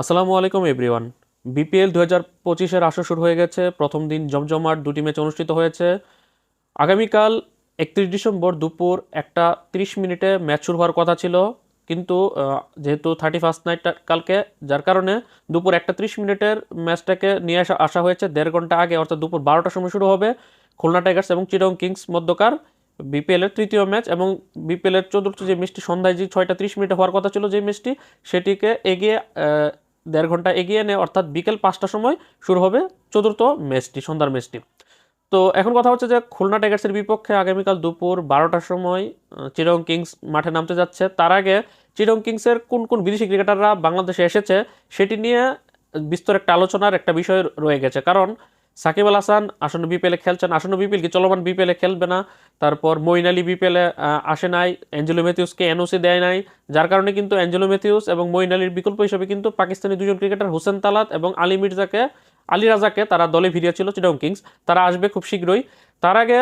আসসালামু আলাইকুম, everyone. BPL দু হাজার পঁচিশের আসর শুরু হয়ে গেছে। প্রথম দিন জমজমাট দুটি ম্যাচ অনুষ্ঠিত হয়েছে। আগামীকাল একত্রিশ ডিসেম্বর দুপুর একটা তিরিশ মিনিটে ম্যাচ শুরু হওয়ার কথা ছিল। কিন্তু যেহেতু থার্টি ফার্স্ট নাইট কালকে, যার কারণে দুপুর একটা তিরিশ মিনিটের ম্যাচটাকে নিয়ে আসা আসা হয়েছে। দেড় ঘণ্টা আগে, অর্থাৎ দুপুর বারোটার সময় শুরু হবে খুলনা টাইগার্স এবং চিরং কিংস মধ্যকার বিপিএলের তৃতীয় ম্যাচ এবং বিপিএলের চতুর্থ যে ম্যাচটি সন্ধ্যায় যে ছয়টা ত্রিশ মিনিটে হওয়ার কথা ছিল যে ম্যাচটি, সেটিকে এগিয়ে দেড় ঘণ্টা এগিয়ে নেয় অর্থাৎ বিকেল পাঁচটার সময় শুরু হবে চতুর্থ ম্যাচটি, সন্ধ্যার ম্যাচটি। তো এখন কথা হচ্ছে যে খুলনা টাইগার্সের বিপক্ষে আগামীকাল দুপুর বারোটার সময় চিরং কিংস মাঠে নামতে যাচ্ছে। তার আগে চিরং কিংসের কোন কোন বিদেশি ক্রিকেটাররা বাংলাদেশে এসেছে, সেটি নিয়ে বিস্তর একটা আলোচনার একটা বিষয় রয়ে গেছে। কারণ সাকিব আল হাসান আসন্ন বিপিএলে খেলছেন, আসন্ন বিপিএল কি চলমান বিপিএলে খেলবে না। তারপর মইন আলী বিপিএলে আসে নাই অ্যাঞ্জেলো ম্যাথিউসকে এনওসি দেয় নাই, যার কারণে কিন্তু অ্যাঞ্জেলো ম্যাথিউস এবং মইন আলীর বিকল্প হিসেবে কিন্তু পাকিস্তানি দুজন ক্রিকেটার হোসেন তালাত এবং আলী মির্জাকে, আলী রাজাকে তারা দলে ফিরিয়েছিল চিডং কিংস। তারা আসবে খুব শীঘ্রই। তার আগে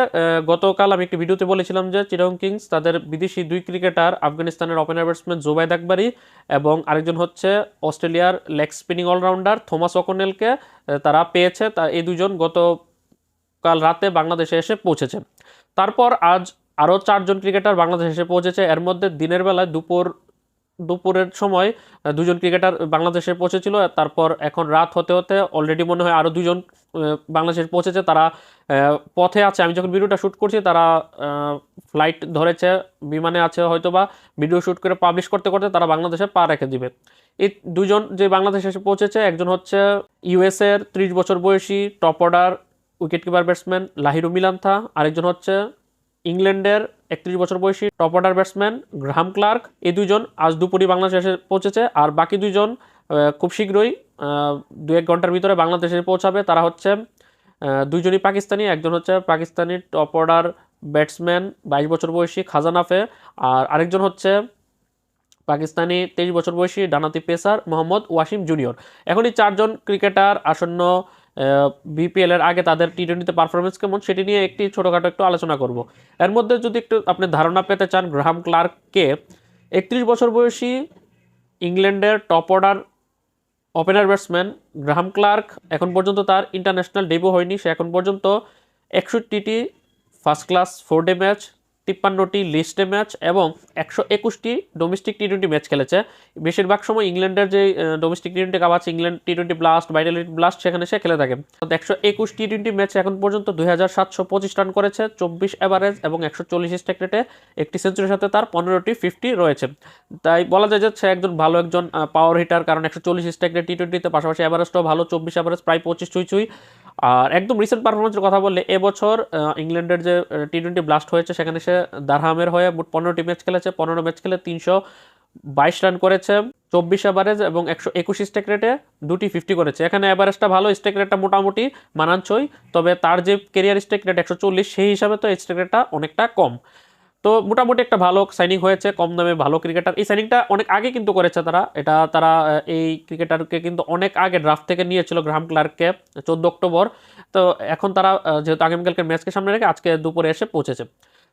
গতকাল আমি একটি ভিডিওতে বলেছিলাম যে চিরং কিংস তাদের বিদেশি দুই ক্রিকেটার আফগানিস্তানের ওপেনার ব্যাটসম্যান জোবাইদ আকবরী এবং আরেকজন হচ্ছে অস্ট্রেলিয়ার লেগ স্পিনিং অলরাউন্ডার থমাস অকনেলকে তারা পেয়েছে। তা এই দুজন গতকাল রাতে বাংলাদেশে এসে পৌঁছেছে। তারপর আজ আরও চারজন ক্রিকেটার বাংলাদেশে এসে পৌঁছেছে। এর মধ্যে দিনের বেলায় দুপুর দুপুরের সময় দুজন ক্রিকেটার বাংলাদেশে পৌঁছেছিল। তারপর এখন রাত হতে হতে অলরেডি মনে হয় আরও দুজন বাংলাদেশে পৌঁছেছে। তারা পথে আছে। আমি যখন ভিডিওটা শ্যুট করছি, তারা ফ্লাইট ধরেছে, বিমানে আছে হয়তো বা ভিডিও শ্যুট করে পাবলিশ করতে করতে তারা বাংলাদেশে পা রেখে দিবে। এই দুজন যে বাংলাদেশে এসে পৌঁছেছে, একজন হচ্ছে ইউএসের ত্রিশ বছর বয়সী top order wicket keeper batsman Lahiru Milantha. আরেকজন হচ্ছে ইংল্যান্ডের একত্রিশ বছর বয়সী top order batsman Graham Clarke এই দুজন আজ দুপুরই বাংলাদেশে এসে পৌঁছেছে আর বাকি দুজন খুব শীঘ্রই দু এক ঘণ্টার ভিতরে বাংলাদেশে পৌঁছাবে। তারা হচ্ছে দুইজনই পাকিস্তানি, একজন হচ্ছে পাকিস্তানি টপ অর্ডার ব্যাটসম্যান বাইশ বছর বয়সী খাজানাফে আর আরেকজন হচ্ছে পাকিস্তানি তেইশ বছর বয়সী ডানাতি পেসার মোহাম্মদ ওয়াসিম জুনিয়র এখন এই চারজন ক্রিকেটার আসন্ন বিপিএল এর আগে তাদের টি টোয়েন্টিতে পারফরমেন্স কেমন সেটি নিয়ে একটি ছোটোখাটো একটু আলোচনা করব। এর মধ্যে যদি একটু আপনি ধারণা পেতে চান, গ্রাহাম ক্লার্ককে একত্রিশ বছর বয়সী ইংল্যান্ডের top order opener batsman Graham Clarke এখন পর্যন্ত তার ইন্টারন্যাশনাল ডেবিউ হয়নি। সে এখন পর্যন্ত একষট্টিটি first class four day match তিপ্পান্নটি লিস্টে ম্যাচ এবং একশো একুশটি ডোমেস্টিক টি টোয়েন্টি ম্যাচ খেলেছে। বেশিরভাগ সময় ইংল্যান্ডের যে ডোমেস্টিক টি টোয়েন্টি কাপ আছে, England T twenty blast Vitality blast সেখানে সে খেলে থাকে। একশো একুশ টি টোয়েন্টি ম্যাচ এখন পর্যন্ত দুই হাজার সাতশো পঁচিশ রান করেছে, চব্বিশ অ্যাভারেজ এবং একশো চল্লিশ স্ট্রাইক রেটে একটি সেঞ্চুরির সাথে তার পনেরোটি ফিফটি রয়েছে। তাই বলা যায় যে সে একজন ভালো একজন পাওয়ার হিটার কারণ একশো চল্লিশ স্ট্রাইক রেট টি টোয়েন্টিতে পাশাপাশি অ্যাভারেজটাও ভালো, চব্বিশ অ্যাভারেজ প্রায় পঁচিশ ছুঁই ছুঁই। আর একদম রিসেন্ট পারফরমেন্সের কথা বললে, এবছর ইংল্যান্ডের যে টি টোয়েন্টি ব্লাস্ট হয়েছে, সেখানে সে দারহামের হয়ে মোট পনেরোটি ম্যাচ খেলেছে, পনেরো ম্যাচ খেলে তিনশো বাইশ রান করেছে, চব্বিশ অ্যাভারেজ এবং একশো একুশ স্টেক রেটে দুটি ফিফটি করেছে। এখানে অ্যাভারেজটা ভালো স্টেক রেটটা মোটামুটি মানানছই তবে তার যে কেরিয়ার স্টেক রেট একশো চল্লিশ, সেই হিসাবে তো স্টেক রেটটা অনেকটা কম। তো মোটামুটি একটা ভালো সাইনিং হয়েছে, কম দামে ভালো ক্রিকেটার এই সাইনিংটা অনেক আগে কিন্তু করেছে তারা। এটা তারা এই ক্রিকেটারকে কিন্তু অনেক আগে ড্রাফট থেকে নিয়েছিল গ্রাম ক্লার্ককে, চোদ্দ অক্টোবর। তো এখন তারা যেহেতু আগামীকালকে ম্যাচকে সামনে রেখে আজকে দুপুরে এসে পৌঁছেছে।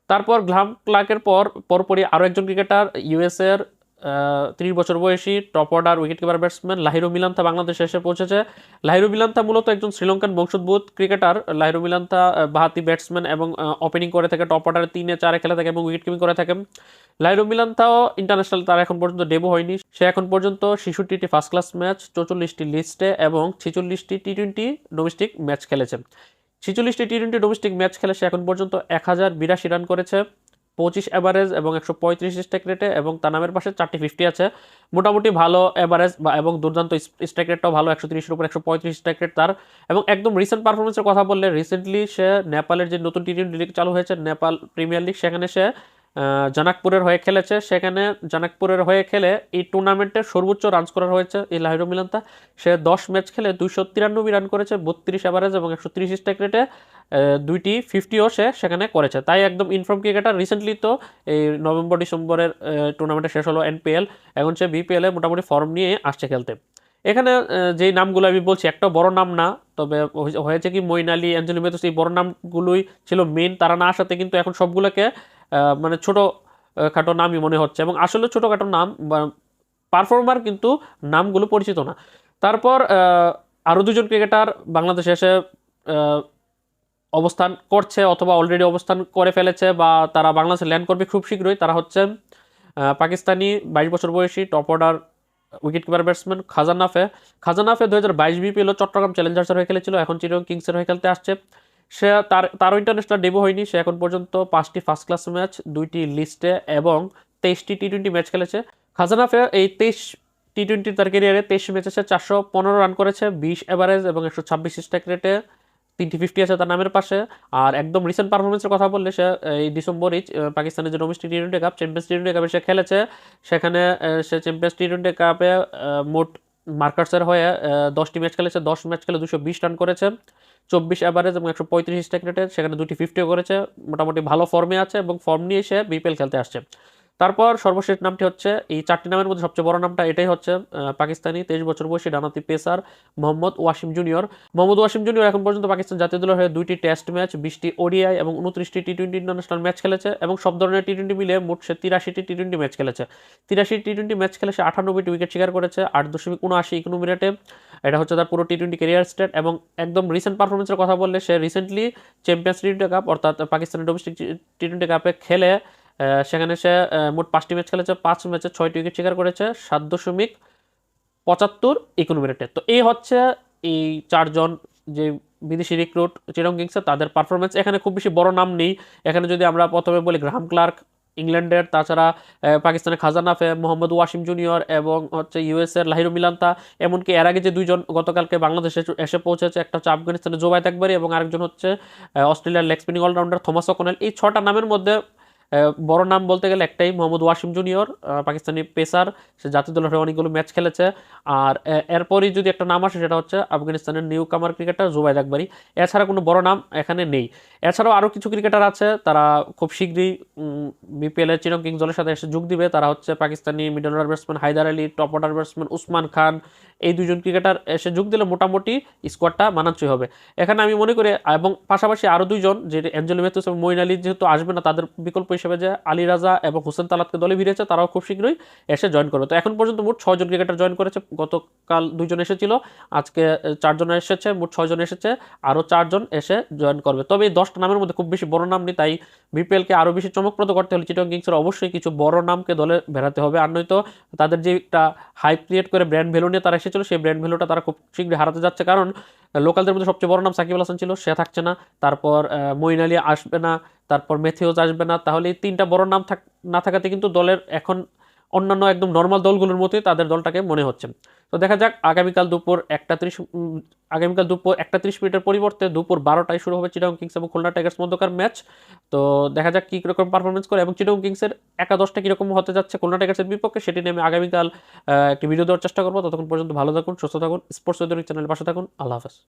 তারপর গ্রাম ক্লার্কের পর, পরপরই আরও একজন ক্রিকেটার ইউএসের ত্রিশ বছর বয়সী top order wicket keeper batsman Lahiru Milantha বাংলাদেশে এসে পৌঁছেছে। লাহিরু মিলান্থা মূলত একজন শ্রীলঙ্কান বংশোদ্ভূত ক্রিকেটার লাহিরু মিলান্থা বাহাতি ব্যাটসম্যান এবং ওপেনিং করে থাকে টপ অর্ডারে তিনে চারে খেলে থাকে এবং উইকেট কিপিং করে থাকেন লাহিরু মিলান্থাও ইন্টারন্যাশনাল তার এখন পর্যন্ত ডেবু হয়নি। সে এখন পর্যন্ত ছেষট্টিটি ফার্স্ট ক্লাস ম্যাচ চৌচল্লিশটি লিস্টে এবং ছেচল্লিশটি টি টোয়েন্টি ডোমেস্টিক ম্যাচ খেলেছে। ছেচল্লিশটি টি টোয়েন্টি ডোমেস্টিক ম্যাচ খেলে সে এখন পর্যন্ত এক হাজার বিরাশি রান করেছে। পঁচিশ অ্যাভারেজ এবং একশো পঁয়ত্রিশ স্ট্রাইক রেটে এবং তার নামের পাশে চারটি ফিফটি আছে। মোটামুটি ভালো অ্যাভারেজ বা এবং দুর্দান্ত স্ট্রাইক রেটটাও ভালো, একশো তিরিশের উপর একশো পঁয়ত্রিশ স্ট্রাইক রেট তার। এবং একদম রিসেন্ট পারফরমেন্সের কথা বললে রিসেন্টলি সে নেপালের যে নতুন টি টোয়েন্টি লিগ চালু হয়েছে নেপাল প্রিমিয়ার লিগ সেখানে সে জানাকপুরের হয়ে খেলেছে। সেখানে জানাকপুরের হয়ে খেলে এই টুর্নামেন্টের সর্বোচ্চ রান স্কোরার হয়েছে এই লাহিরু মিলান্তা। সে দশ ম্যাচ খেলে দুইশো তিরানব্বই রান করেছে, বত্রিশ অ্যাভারেজ এবং একশো তিরিশ স্ট্রাইক রেটে দুইটি ফিফটিও সে সেখানে করেছে। তাই একদম ইনফর্ম ক্রিকেটার রিসেন্টলি তো এই নভেম্বর, ডিসেম্বরের টুর্নামেন্টে শেষ হলো এনপিএল এখন সে বিপিএলে মোটামুটি ফর্ম নিয়ে আসছে খেলতে। এখানে যেই নামগুলো আমি বলছি, একটা বড় নাম না, তবে হয়েছে কি মইন আলী, অ্যাঞ্জেলি মেথুস এই বড় নামগুলোই ছিল মেন তারা না আসাতে কিন্তু এখন সবগুলোকে মানে ছোটো খাটো নামই মনে হচ্ছে। এবং আসলে ছোটোখাটো নাম পারফর্মার কিন্তু নামগুলো পরিচিত না। তারপর আরও দুজন ক্রিকেটার বাংলাদেশে এসে অবস্থান করছে অথবা অলরেডি অবস্থান করে ফেলেছে বা তারা বাংলাদেশে ল্যান্ড করবে খুব শীঘ্রই। তারা হচ্ছে পাকিস্তানি বাইশ বছর বয়সী top order wicket keeper batsman খাজানাফে। খাজানাফে দু হাজার বাইশ বিপিএল চট্টগ্রাম চ্যালেঞ্জার্সের হয়ে খেলেছিল। এখন চিরং কিংসের হয়ে খেলতে আসছে। সে তার, তারও ইন্টারন্যাশনাল ডেবু হয়নি, সে এখন পর্যন্ত পাঁচটি ফার্স্ট ক্লাস ম্যাচ দুইটি লিস্টে এবং তেইশটি টি টোয়েন্টি ম্যাচ খেলেছে। খাজানাফে এই তেইশ টি টোয়েন্টি তার ক্যারিয়ারে তেইশ ম্যাচে সে চারশো পনেরো রান করেছে, বিশ এভারেজ এবং একশো ছাব্বিশ স্ট্রাইক রেটে তিনটি ফিফটি আছে তার নামের পাশে। আর একদম রিসেন্ট পারফরমেন্সের কথা বললে সে, এই ডিসেম্বরই পাকিস্তানের যে domestic T twenty cup champions T twenty কাপে সে খেলেছে। সেখানে সে চ্যাম্পিয়ন্স টি টোয়েন্টি কাপে মোট মার্কার্সের হয়ে দশটি ম্যাচ খেলেছে, দশ ম্যাচ খেলে দুশো বিশ রান করেছে। চব্বিশ অ্যাভারেজ এবং একশো পঁয়ত্রিশ স্ট্রাইক রেটে সেখানে দুটি ফিফটিও করেছে। মোটামুটি ভালো ফর্মে আছে এবং ফর্ম নিয়ে সে বিপিএল খেলতে আসছে। তারপর সর্বশেষ নামটি হচ্ছে, এই চারটি নামের মধ্যে সবচেয়ে বড় নামটা এটাই হচ্ছে পাকিস্তানি তেইশ বছর বয়সী ডানাতি pacer Mohammad Wasim junior. Mohammad Wasim junior এখন পর্যন্ত পাকিস্তান জাতীয় দলের হয়ে দুইটি টেস্ট ম্যাচ, বিশটি ওডিআই এবং উনত্রিশটি টি টোয়েন্টি ইন্টারন্যাশনাল ম্যাচ খেলেছে এবং সব ধরনের টি টোয়েন্টি মিলে মোট সে তিরাশিটি টি টোয়েন্টি ম্যাচ খেলেছে। তিরাশি টি টোয়েন্টি ম্যাচ খেলে সে আটানব্বইটি উইকেট শিকার করেছে, আট দশমিক উনআশি ইকোনমি রেটে এটা হচ্ছে তার পুরো টি টোয়েন্টি ক্যারিয়ার স্টেট এবং একদম রিসেন্ট পারফরমেন্সের কথা বললে সে recently champions T twenty cup অর্থাৎ পাকিস্তানের ডোমেস্টিক টি টোয়েন্টি কাপে খেলে। সেখানে সে মোট পাঁচটি ম্যাচ খেলেছে, পাঁচ ম্যাচে ছয়টি উইকেট শিকার করেছে, সাত দশমিক পঁচাত্তর ইকোনমি রেটে তো এই হচ্ছে এই চারজন যে বিদেশি রিক্রুট চিরং কিংসের তাদের পারফরমেন্স এখানে খুব বেশি বড় নাম নেই। এখানে যদি আমরা প্রথমে বলি গ্রাহাম ক্লার্ক ইংল্যান্ডের, তাছাড়া পাকিস্তানের খাজানাফে মোহাম্মদ ওয়াসিম জুনিয়র এবং হচ্ছে ইউএসের লাহিরু মিলান্তা। এমনকি এর আগে যে দুইজন গতকালকে বাংলাদেশে এসে- পৌঁছেছে, একটা হচ্ছে আফগানিস্তানের জোবায়ত একবারই এবং আরেকজন হচ্ছে অস্ট্রেলিয়ার leg spinning allrounder Thomas O'Connell এই ছটা নামের মধ্যে বড় নাম বলতে গেলে একটাই, মোহাম্মদ ওয়াসিম জুনিয়র পাকিস্তানি পেসার। সে জাতীয় দলের হয়ে অনেকগুলো ম্যাচ খেলেছে। আর এরপরই যদি একটা নাম আসে, সেটা হচ্ছে আফগানিস্তানের নিউ কামার ক্রিকেটার জুবাইদ আকবরী। এছাড়া কোনো বড় নাম এখানে নেই। এছাড়াও আরও কিছু ক্রিকেটার আছে, তারা খুব শীঘ্রই বিপিএল চিরং কিংস দলের সাথে এসে যোগ দিবে। তারা হচ্ছে Pakistani middle order batsman Haider Ali top order batsman Usman Khan. এই দুজন ক্রিকেটার এসে যোগ দিলে মোটামুটি স্কোয়াডটা মানানসই হবে। এখানে আমি মনে করি, এবং পাশাপাশি আরও দুইজন, যে অ্যাঞ্জেলো মেথুস এবং মইন আলী যেহেতু আসবে না, তাদের বিকল্প হিসেবে যে আলী রাজা এবং হোসেন তালাতকে দলে ভিড়েছে, তারাও খুব শীঘ্রই এসে জয়েন করবে তো এখন পর্যন্ত মোট ছয়জন ক্রিকেটার জয়েন করেছে। গতকাল দুইজন এসেছিল, আজকে চারজন এসেছে, মোট ছয়জন এসেছে, আরও চারজন এসে জয়েন করবে। তবে এই দশটা নামের মধ্যে খুব বেশি বড় নাম নেই, তাই বিপিএলকে আরও বেশি চমকপ্রদ করতে হলে চিটং কিংসের অবশ্যই কিছু বড় নামকে দলে বেরাতে হবে। আর নয়তো তাদের যে একটা হাইপ ক্রিয়েট করে ব্র্যান্ড ভ্যালু নিয়ে তারা এসেছিল, সেই ব্র্যান্ড ভ্যালুটা তারা খুব শীঘ্রই হারাতে যাচ্ছে। কারণ লোকালদের মধ্যে সবচেয়ে বড় নাম সাকিব আল হাসান ছিল, সে থাকছে না। তারপর মঈন আলী আসবে না, তারপর মেথিওজ আসবে না। তাহলে এই তিনটা বড় নাম থাক, না থাকাতে কিন্তু দলের এখন অন্যান্য একদম নর্মাল দলগুলোর মতোই তাদের দলটাকে মনে হচ্ছে। তো দেখা যাক, আগামীকাল দুপুর একটা ত্রিশ আগামীকাল দুপুর একটা ত্রিশ মিনিটের পরিবর্তে দুপুর বারোটায় শুরু হবে চিটাগং কিংস এবং খুলনা টাইগার্স মধ্যকার ম্যাচ। তো দেখা যাক কী রকম পারফরমেন্স করে এবং চিটাগং কিংসের একাদশটা কীরকম হতে যাচ্ছে খুলনা টাইগার্সের বিপক্ষে সেটি নিয়ে আমি আগামীকাল একটি ভিডিও দেওয়ার চেষ্টা করব। ততক্ষণ পর্যন্ত ভালো থাকুন, সুস্থ থাকুন স্পোর্টস চ্যানেলের পাশে থাকুন। আল্লাহ হাফেজ।